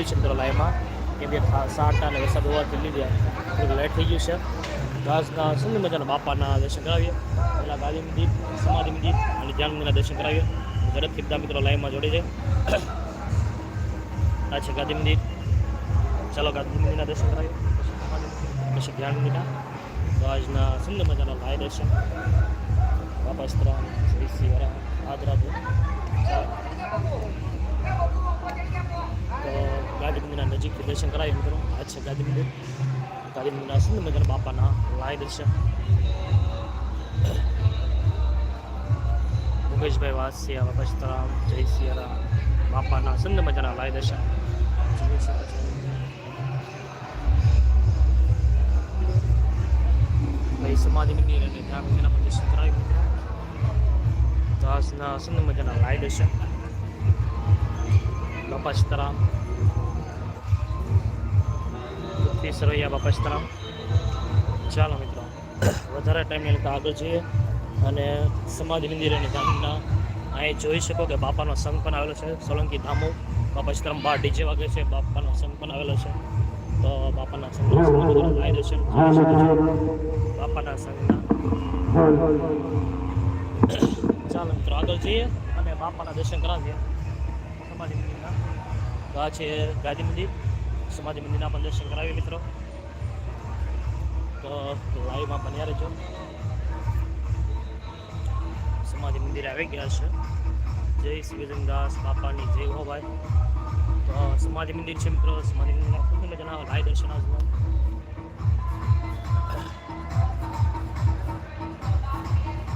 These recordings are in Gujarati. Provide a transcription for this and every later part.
લીધું છે મિત્રો લાઈવમાં. કેમ કે સાટા અને વરસાદ હોવાથી લીધે થોડું લેટ થઈ ગયું છે. ઘાસના સુંદર મજાના બાપાના દર્શન કરાવીએ. પહેલાં ગાંધી મંદિર સમાધિ મંદિર અને ધ્યાન મંદિરના દર્શન કરાવીએ. ઝડપથી બધા મિત્રો લાઈવમાં જોડી છે આ છે ગાંધી મંદિર ચાલો ગાંધી મંદિરના દર્શન કરાવીએ. પછી ધ્યાન મંદિરના તો સુંદર મજાના લાય દર્શન. બાપા સ્ત્રામ શ્રી શ્રી વરા આદરાધે તો ગાંધી મંદિરના નજીકથી દર્શન કરાવીએ મિત્રો. આ છે ગાંધી મંદિર ગાંધી મંદિરના સુંદર મજાના બાપાના લાય દર્શન. મુકેશભાઈ વાસિયા, બાપા સ્ત્રામ, જય સિયારામ. રામ બાપાના સુંદર મજાના લાય દર્શન. ભાઈ સમાધિ મંદિર અને ત્યાં મંદિરના દર્શન કરાવી મિત્રો. તો સુંદર મજાના લાય દર્શન. બાપા સીતારામ પૃથ્વી સરવૈયા બાપા સીતારામ. ચાલો મિત્રો, વધારે ટાઈમને લેતા આગળ જઈએ અને સમાધિ મંદિર અને ધામના અહીં જોઈ શકો કે બાપાનો સંઘ પણ આવેલો છે, સોલંકી ધામો. બાપા સીતારામ બાર ડીજે વાગે છે, બાપાનો સંઘ પણ આવેલો છે. તો બાપાના સંઘ બાપાના સંઘના. ચાલો મિત્રો, આગળ જઈએ અને બાપાના દર્શન કરાવીએ. સમાધિ મંદિરના. તો આ છે ગાંધી મંદિર. સમાધિ મંદિરના પણ દર્શન કરાવીએ મિત્રો. તો લાઈવમાં બન્યા રહેજો. સમાધિ મંદિર આવી ગયા છે. જય શિવજનદાસ બાપાની જય હો ભાઈ. તો સમાધિ મંદિર છે મિત્રો. સમાધિ મંદિરના ખૂબ તમે જણાવો લાઈ દર્શન આવજો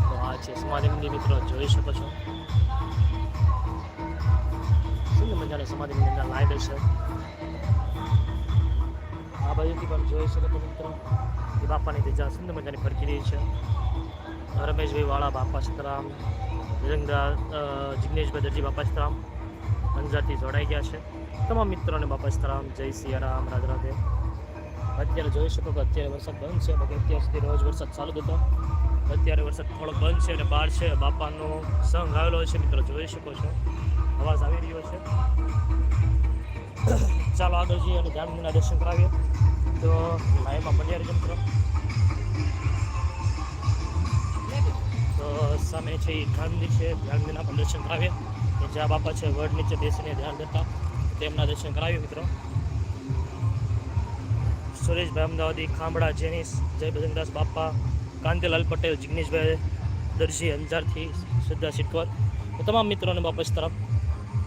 તો આ છે સમાધિ મંદિર મિત્રો, જોઈ શકો છો. શું મજાના સમાધિ મંદિરના લાઈ દર્શન? પણ જોઈ શકો તો મિત્રો. એ બાપાની ધજા સુંદર મજાની ફરકી રહી છે. રમેશભાઈ વાળા, બાપા સીતારામ નિરંગા જિગ્નેશભાઈ દરજી, બાપા સીતારામ અંજારથી જોડાઈ ગયા છે. તમામ મિત્રોને બાપા સીતારામ, જય સિયારામ રાજ રાધે અત્યારે જોઈ શકો કે અત્યારે વરસાદ બંધ છે. બાકી અત્યાર સુધી રોજ વરસાદ ચાલુ હતો. અત્યારે વરસાદ થોડો બંધ છે અને બહાર છે. બાપાનો સંઘ આવેલો છે. મિત્રો, જોઈ શકો છો. અવાજ આવી રહ્યો છે. ચાલો આગળ જઈએ અને ધ્યાન દર્શન કરાવીએ. તો લાઈમાં બન્યા રહેજો મિત્રો. તો સામે છે એ ગાંધી છે ગાંધીના પણ દર્શન કરાવીએ. કે જ્યાં બાપા છે વડ નીચે બેસીને ધ્યાન દેતા તેમના દર્શન કરાવીએ મિત્રો. સુરેશભાઈ અમદાવાદી ખાંભડા જેનીસ જય ભજનદાસ બાપા, કાંતિલાલ પટેલ, જિગ્નેશભાઈ દરજી, અંજારથી શ્રદ્ધા સિટકોર તમામ મિત્રોને બાપસ તરફ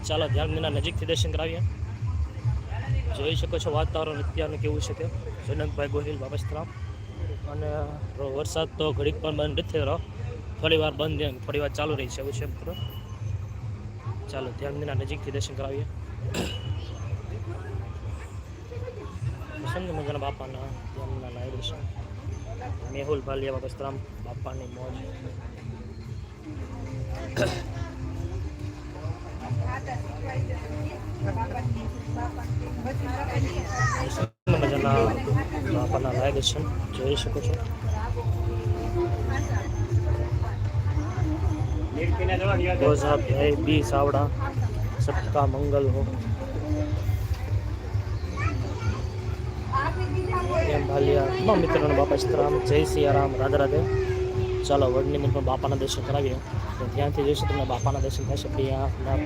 ચાલો ધ્યાન નજીકથી દર્શન કરાવીએ. જોઈ શકો છો વાતાવરણ અત્યારનું કેવું છે કે જનકભાઈ ગોહિલ બાપસ અને વરસાદ તો ઘડીક પણ બંધ નથી રહ્યો. થોડી વાર બંધ અને થોડી વાર ચાલુ રહી છે એવું છે મિત્રો. ચાલો ધ્યાન મંદિરના નજીકથી દર્શન કરાવીએ. પસંદ મજાના બાપાના ધ્યાનના લાય દર્શન. મેહુલ ભાલિયા બાપા બાપાની મોજ. પસંદ મજાના બાપાના લાય દર્શન જોઈ શકો છો ઓઝા ભય બી સાવડા સબકા મંગલ હો એમ ભાલિયા તમામ મિત્રોને બાપા સીતારામ જય સિયારામ રાધે રાધે ચાલો, વડની પણ બાપાના દર્શન કરાવીએ. તો ત્યાંથી જઈશું તમને બાપાના દર્શન થશે. ના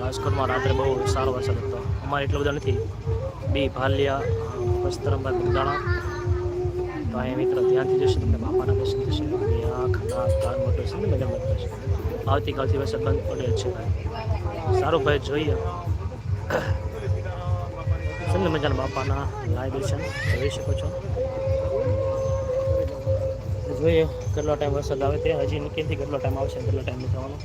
રાજકોટમાં રાત્રે બહુ સારો વરસાદ હતો. અમારે એટલો બધો નથી. બી, ભાલિયા વસ્ત્રમભાઈ ગુંદાણા તો અહીંયા મિત્રો, ધ્યાનથી જશે તમને બાપાના દર્શન થશે. આંખ નાક કાન મોટો સુંદર મજા થશે આવતીકાલથી વરસાદ બંધ પડેલ છે, ભાઈ. સારું, ભાઈ, જોઈએ. સુંદર મજાના બાપાના લાય દર્શન જોઈ શકો છો? જોઈએ કેટલો ટાઈમ વરસાદ આવે તે. હજી નીકળથી કેટલો ટાઈમ આવશે કેટલો ટાઈમ જવાનો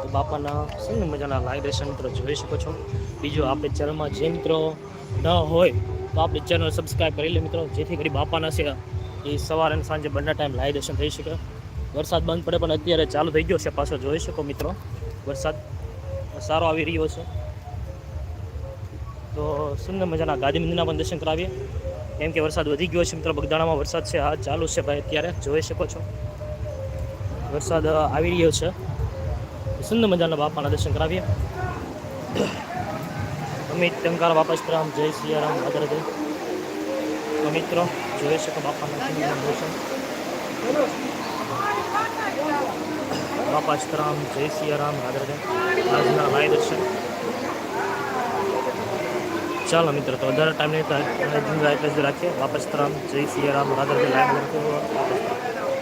તો બાપાના સુંદર મજાના દર્શન મિત્રો જોઈ શકો છો. બીજું આપણે ચેનલમાં જે મિત્રો ન હોય, તો આપણે ચેનલ સબસ્ક્રાઈબ કરી લે મિત્રો. જેથી કરી બાપાના છે એ સવારે અને સાંજે બંને ટાઈમ લાઈવ દર્શન થઈ શકે. વરસાદ બંધ પડે પણ અત્યારે ચાલુ થઈ ગયો છે પાછો જોઈ શકો મિત્રો. વરસાદ સારો આવી રહ્યો છે. તો સુંદર મજાના ગાંધી મંદિરના પણ દર્શન કરાવીએ. કેમ કે વરસાદ વધી ગયો છે મિત્રો, બગદાણામાં વરસાદ છે, હા, ચાલુ છે ભાઈ અત્યારે. જોઈ શકો છો. વરસાદ આવી રહ્યો છે. સુંદર મજાના બાપાના દર્શન કરાવીએ. અમિત ટંકાર બાપા સીતારામ જય સિયારામ રાધે તો મિત્રો, જોઈ શકો બાપાના દર્શન. બાપા સીતારામ જય સિયારામ રાધે આજના લાય દર્શન. ચાલો મિત્રો, તો વધારે ટાઈમ નહીં થાય. રાખીએ. વાપસ સીતારામ જય સિયારામ રામ રાધા દર્શન